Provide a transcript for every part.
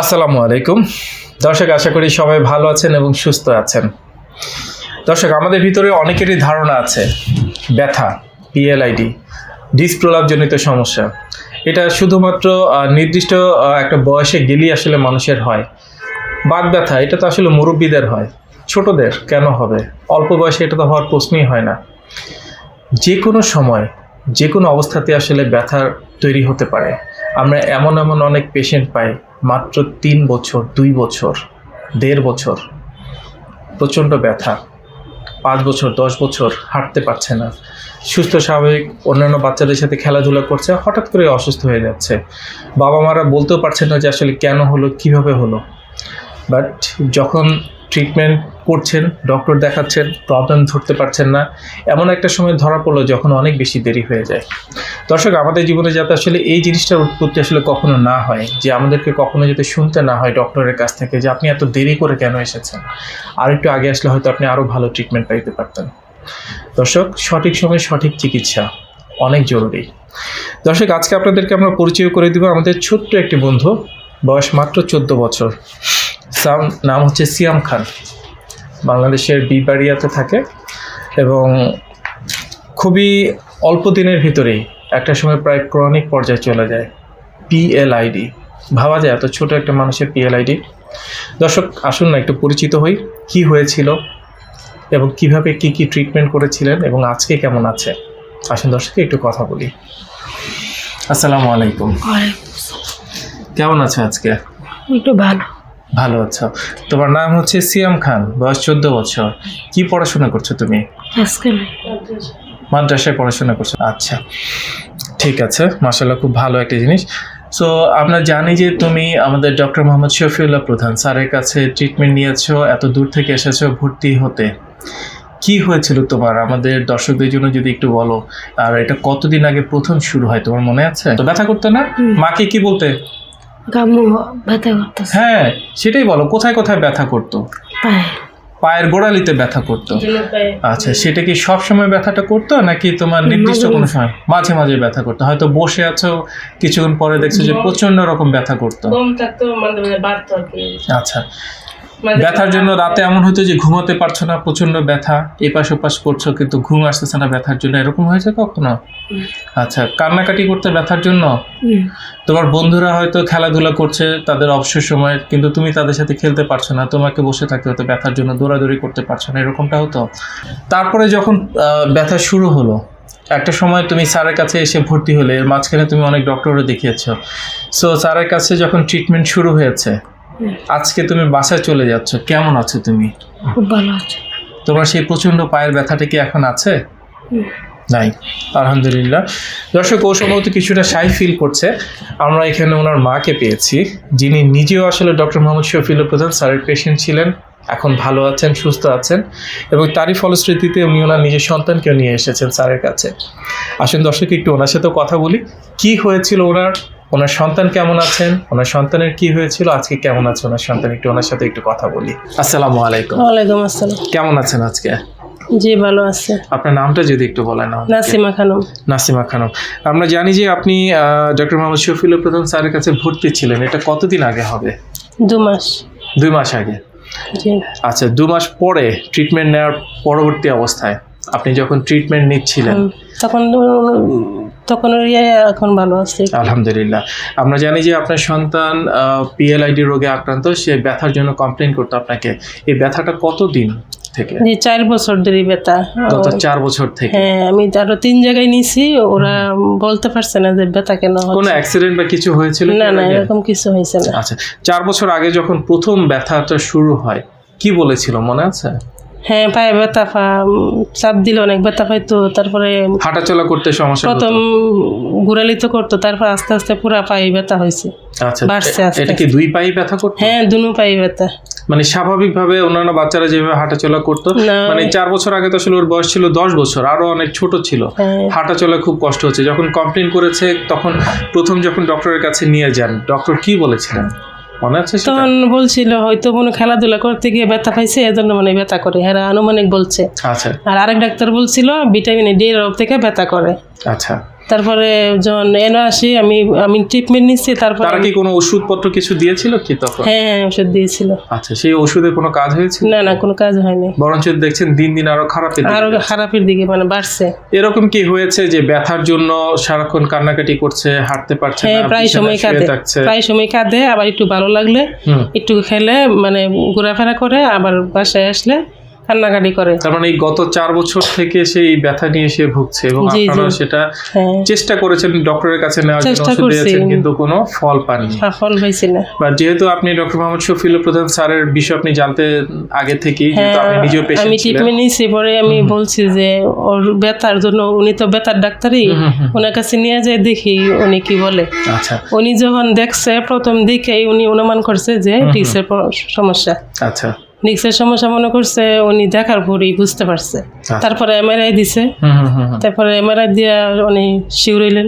আসসালামু আলাইকুম। দর্শক, আশা করি সবাই ভালো আছেন এবং সুস্থ আছেন। দর্শক, আমাদের ভিতরে অনেকেরই ধারণা আছে, ব্যথা পিএলআইডি ডিস্ক প্রলাপজনিত সমস্যা। এটা শুধুমাত্র নির্দিষ্ট একটা বয়সে গেলেই আসলে মানুষের হয়। বাত ব্যথা, এটা তো আসলে মুরব্বীদের হয়। ছোটদের কেন হবে? অল্প বয়সে এটা তো হওয়ার প্রশ্নই হয় না। যে কোনো সময় যে কোনো অবস্থাতে আসলে ব্যথা তৈরি হতে পারে। আমরা এমন এমন অনেক পেশেন্ট পাই মাত্র তিন বছর, দুই বছর, দেড় বছর। প্রচণ্ড ব্যথা। পাঁচ বছর, দশ বছর হাঁটতে পারছে না। সুস্থ, স্বাভাবিক অন্যান্য বাচ্চাদের সাথে খেলাধুলা করছে, হঠাৎ করে অসুস্থ হয়ে যাচ্ছে। বাবা মারা বলতেও পারছে না যে আসলে কেন হলো, কীভাবে হলো। বাট যখন ট্রিটমেন্ট করছেন ডক্টর দেখাচ্ছেন প্রবলেম ধরতে পারছেন না। এমন একটা সময় ধরা পড়ল যখন অনেক বেশি দেরি হয়ে যায়। দর্শক, আমাদের জীবনে যাতে আসলে এই জিনিসটার উৎপত্তি আসলে কখনো না হয়, যে আমাদেরকে কখনো যাতে শুনতে না হয় ডক্টরের কাছ থেকে যে আপনি এত দেরি করে কেন এসেছেন? আর একটু আগে আসলে হয়তো আপনি আরও ভালো ট্রিটমেন্ট পাইতে পারতেন। দর্শক, সঠিক সময়ে সঠিক চিকিৎসা অনেক জরুরি। দর্শক, আজকে আপনাদেরকে আমরা পরিচয় করে দিব আমাদের ছোট্ট একটি বন্ধু। বয়স মাত্র চোদ্দ বছর। সাম নাম হচ্ছে সিয়াম খান। বাংলাদেশের বিবাড়িয়াতে থাকে এবং খুবই অল্প দিনের ভিতরেই একটা সময় প্রায় ক্রনিক পর্যায়ে চলে যায় পিএলআইডি ভাবা যায় এত ছোট একটা মানুষের পিএলআইডি দর্শক আসুন না একটু পরিচিত হই কি হয়েছিল এবং কীভাবে কি কি ট্রিটমেন্ট করেছিলেন এবং আজকে কেমন আছে? আসুন দর্শক একটু কথা বলি। আসসালামু আলাইকুম। কেমন আছে আজকে? একটু ভালো। ভালো আছো। তোমার নাম হচ্ছে সিয়াম খান বয়স চোদ্দ বছর। কি পড়াশোনা করছ তুমি? মাদ্রাসায় পড়াশোনা করছ। আচ্ছা ঠিক আছে মাসাল্লাহ খুব ভালো একটা জিনিস। সো আমরা জানি যে তুমি আমাদের ডক্টর মোহাম্মদ শফিউল্লাহ প্রধান। স্যারের কাছে ট্রিটমেন্ট নিয়েছো এত দূর থেকে এসেছ ভর্তি হতে। কি হয়েছিল তোমার? আমাদের দর্শকদের জন্য যদি একটু বলো। আর এটা কতদিন আগে প্রথম শুরু হয় তোমার মনে আছে? তো ব্যথা করতে না। মাকে কি বলতে? গামু ব্যথা করতেছে। হ্যাঁ সেটাই বলো কোথায় কোথায় ব্যথা করতো? পায়ে। পায়ের গোড়ালিতে ব্যথা করতো। আচ্ছা সেটা কি সব সময় ব্যথাটা করতো নাকি তোমার নির্দিষ্ট কোনো সময়? মাঝে মাঝে ব্যথা করতো। হয়তো বসে আছো কিছুক্ষণ পরে দেখছ যে প্রচণ্ড রকম ব্যথা করতো। আচ্ছা ব্যথার জন্য রাতে এমন হতো যে ঘুমাতে পারছ না প্রচণ্ড ব্যথা এপাশ ওপাশ করছ কিন্তু ঘুম আসতেছে না ব্যথার জন্য। এরকম হয়েছে কখনো? আচ্ছা কান্নাকাটি করতে ব্যথার জন্য? তোমার বন্ধুরা হয়তো খেলাধুলা করছে তাদের অবসর সময় কিন্তু তুমি তাদের সাথে খেলতে পারছ না তোমাকে বসে থাকতে হতো ব্যথার জন্য দৌড়াদৌড়ি করতে পারছ না এরকমটা হতো? তারপরে যখন ব্যথা শুরু হলো একটা সময় তুমি স্যারের কাছে এসে ভর্তি হলে এর মাঝখানে তুমি অনেক ডক্টরও দেখিয়েছো। সো স্যারের কাছে যখন ট্রিটমেন্ট শুরু হয়েছে। আজকে তুমি বাসায় চলে যাচ্ছ কেমন আছো তুমি? খুব ভালো আছে। তোমার সেই প্রচণ্ড পায়ের ব্যথাটা কি এখন আছে? নাই আলহামদুলিল্লাহ। দর্শক ও সম্ভবত কিছুটা সাই ফিল করছে। আমরা এখানে ওনার মাকে পেয়েছি যিনি নিজেও আসলে ডক্টর মোহাম্মদ শফিল প্রধান স্যারের পেশেন্ট ছিলেন এখন ভালো আছেন সুস্থ আছেন এবং তারই ফলশ্রুতিতে উনি ওনার নিজের সন্তানকেও নিয়ে এসেছেন স্যারের কাছে। আসুন দর্শক একটু ওনার সাথেও কথা বলি। কি হয়েছিল ওনার? ওনার সন্তান কেমন আছেন? ওনার সন্তানের কি হয়েছিল? আজকে কেমন আছে ওনার সন্তান? একটু ওনার সাথে একটু কথা বলি। আসসালামু আলাইকুম। ওয়ালাইকুম আসসালাম। কেমন আছেন আজকে? জি ভালো আছে। আপনার নামটা যদি একটু বলেন। নাসিমা খানম। নাসিমা খানম। আমরা জানি যে আপনি ডক্টর মোহাম্মদ শফিউল প্রধান স্যারের কাছে ভর্তি ছিলেন। এটা কতদিন আগে হবে? দু মাস। দুই মাস আগে। জি। আচ্ছা দু মাস পরে ট্রিটমেন্ট নেওয়ার পরবর্তী অবস্থায় আপনি যখন ট্রিটমেন্ট নিচ্ছিলেন তখন তখন ইয়ে এখন ভালো আছে। আলহামদুলিল্লাহ। আমরা জানি যে আপনার সন্তান পিএলআইডি রোগে আক্রান্ত সে ব্যথার জন্য কমপ্লেন করতো আপনাকে। এই ব্যথাটা কতদিন থেকে? জি চার বছর ধরে ব্যথা। গত চার বছর থেকে। হ্যাঁ আমি আরও তিন জায়গায় নিছি ওরা বলতে পারছে না যে ব্যথা কেন কোনো অ্যাক্সিডেন্ট বা কিছু হয়েছিল না না এরকম কিছু হয়েছে না। আচ্ছা চার বছর আগে যখন প্রথম ব্যথাটা শুরু হয় কি বলেছিল মনে আছে? হ্যাঁ পায়ে ব্যথা পা চাপ দিলে অনেক ব্যথা পাইতো তারপরে হাঁটাচলা করতে সমস্যা প্রথম ঘুরালিতে করতো তারপর আস্তে আস্তে পুরা পায়ে ব্যথা হয়েছে আচ্ছা বাড়ছে আস্তে এটা কি দুই পায়ে ব্যথা করতো? হ্যাঁ দুনো পায়ে ব্যথা। মানে স্বাভাবিকভাবে অন্যান্য বাচ্চারা যেভাবে হাঁটাচলা করতো মানে চার বছর আগে তো আসলে ওর বয়স ছিল দশ বছর আরও অনেক ছোট ছিল। হ্যাঁ। হাঁটাচলা খুব কষ্ট হচ্ছে। যখন কমপ্লেন করেছে তখন প্রথম যখন ডক্টরের কাছে নিয়ে যান ডক্টর কি বলেছিলেন? মনে আছে তখন বলছিল হয়তো কোনো খেলাধুলা করতে গিয়ে ব্যথা পাইছে এজন্য মানে ব্যথা করে। হ্যাঁ আনুমানিক বলছে। আচ্ছা। আর আরেক ডাক্তার বলছিল ভিটামিন ডি এর অভাব থেকে ব্যথা করে। আচ্ছা। তারপরে যখন এনে আসি আমি আমি ট্রিটমেন্ট নিচ্ছি তারপরে তারা কি কোনো ওষুধপত্র কিছু দিয়েছিল কি তখন? হ্যাঁ হ্যাঁ ওষুধ দিয়েছিল। আচ্ছা সেই ওষুধের কোনো কাজ হয়েছিল? না না কোনো কাজ হয়নি। বরঞ্চ দেখছেন দিন দিন আরও খারাপের দিকে আরও খারাপের দিকে মানে বাড়ছে। এরকম কি হয়েছে যে ব্যথার জন্য সারাক্ষণ কান্নাকাটি করছে হাঁটতে পারছে হ্যাঁ না প্রায় সময় কাঁদে। প্রায় সময় কাঁদে আবার একটু ভালো লাগলে একটু খেলে মানে ঘোরাফেরা করে আবার বাসায় আসলে কান্নাকাটি করে। তার মানে এই গত চার বছর থেকে সেই ব্যথা নিয়ে সে ভুগছে এবং। আপনারা সেটা হ্যাঁ। চেষ্টা করেছেন ডক্টরের কাছে নেওয়ার জন্য চেষ্টা ওষুধ দিয়েছেন কিন্তু কোনো ফল পাননি। সফল হয়েছি না। বা যেহেতু আপনি ডক্টর মোহাম্মদ প্রধান স্যারের বিষয় আপনি জানতে আগে থেকেই যেহেতু আপনি নিজেও হ্যাঁ, পেশেন্ট আমি ট্রিটমেন্ট নিয়েছি পরে আমি বলছি যে ওর ব্যথার জন্য উনি তো ব্যথার ডাক্তারই। ওনার কাছে নিয়ে যায় দেখি উনি কি বলে। আচ্ছা। উনি যখন দেখছে প্রথম দিকেই উনি অনুমান করছে যে সমস্যা। আচ্ছা। ডিক্সের সমস্যা মনে করছে উনি দেখার পরেই বুঝতে পারছে। আচ্ছা। তারপরে এমআরআই দিছে। তারপরে এমআরআই দিয়ে উনি শিউরাইলেন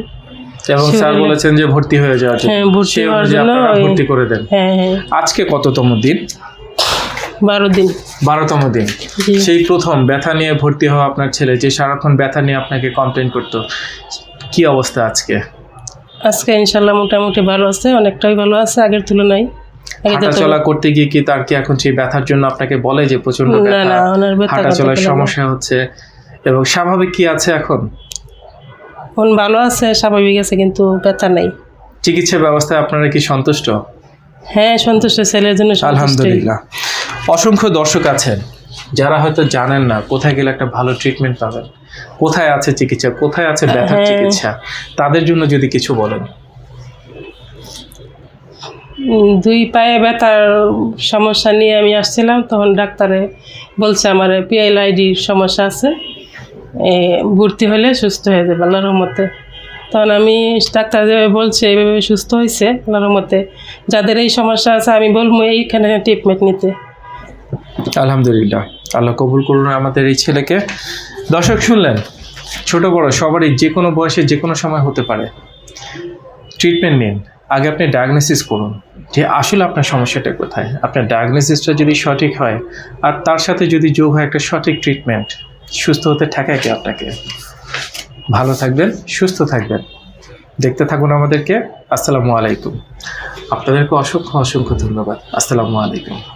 এবং স্যার বলেছেন যে ভর্তি হয়ে যাওয়ার জন্য। হ্যাঁ, ভর্তি হওয়ার জন্য ভর্তি করে দেন। হ্যাঁ হ্যাঁ। আজকে কততম দিন? বারো দিন। বারোতম দিন। সেই প্রথম ব্যথা নিয়ে ভর্তি হওয়া আপনার ছেলে যে সারাক্ষণ ব্যথা নিয়ে আপনাকে কমপ্লেন করতো কি অবস্থা আজকে? আজকে ইনশাল্লাহ মোটামুটি ভালো আছে অনেকটাই ভালো আছে আগের তুলনায়। হাঁটাচলা করতে গিয়ে কি তার কি এখন সেই ব্যথার জন্য আপনাকে বলে যে প্রচণ্ড ব্যথা? হাঁটাচলার। সমস্যা হচ্ছে। এবং স্বাভাবিক কি আছে এখন? এখন ভালো আছে স্বাভাবিক আছে কিন্তু ব্যথা নাই। চিকিৎসা ব্যবস্থায় আপনারা কি সন্তুষ্ট? হ্যাঁ সন্তুষ্ট ছেলের জন্য আলহামদুলিল্লাহ। অসংখ্য দর্শক আছেন যারা হয়তো জানেন না কোথায় গেলে একটা ভালো ট্রিটমেন্ট পাবেন। কোথায় আছে চিকিৎসা কোথায় আছে ব্যথার হ্যাঁ। চিকিৎসা? তাদের জন্য যদি কিছু বলেন। দুই পায়ে ব্যথার সমস্যা নিয়ে আমি আসছিলাম, তখন ডাক্তারে বলছে আমার পিএলআইডির সমস্যা আছে ভর্তি হলে সুস্থ হয়ে যাবে আল্লাহর রহমতে। তখন আমি ডাক্তার যেভাবে বলছে, এইভাবে সুস্থ হয়েছে আল্লাহর রহমতে। যাদের এই সমস্যা আছে, আমি বলব এইখানে ট্রিটমেন্ট নিতে। আলহামদুলিল্লাহ, আল্লাহ কবুল করুন আমাদের এই ছেলেকে। দর্শক, শুনলেন, ছোট বড়, সবারই যে কোনো বয়সে যে কোনো সময় হতে পারে। ট্রিটমেন্ট নিন। আগে আপনি ডায়াগনোসিস করুন যে আসলে আপনার সমস্যাটা কোথায়। আপনার ডায়াগনোসিসটা যদি সঠিক হয় আর তার সাথে যদি যোগ হয় একটা সঠিক ট্রিটমেন্ট সুস্থ হতে ঠেকায় কি আপনাকে? ভালো থাকবেন, সুস্থ থাকবেন। দেখতে থাকুন আমাদেরকে। আসসালামু আলাইকুম। আপনাদেরকে অসংখ্য অসংখ্য ধন্যবাদ। আসসালামু আলাইকুম।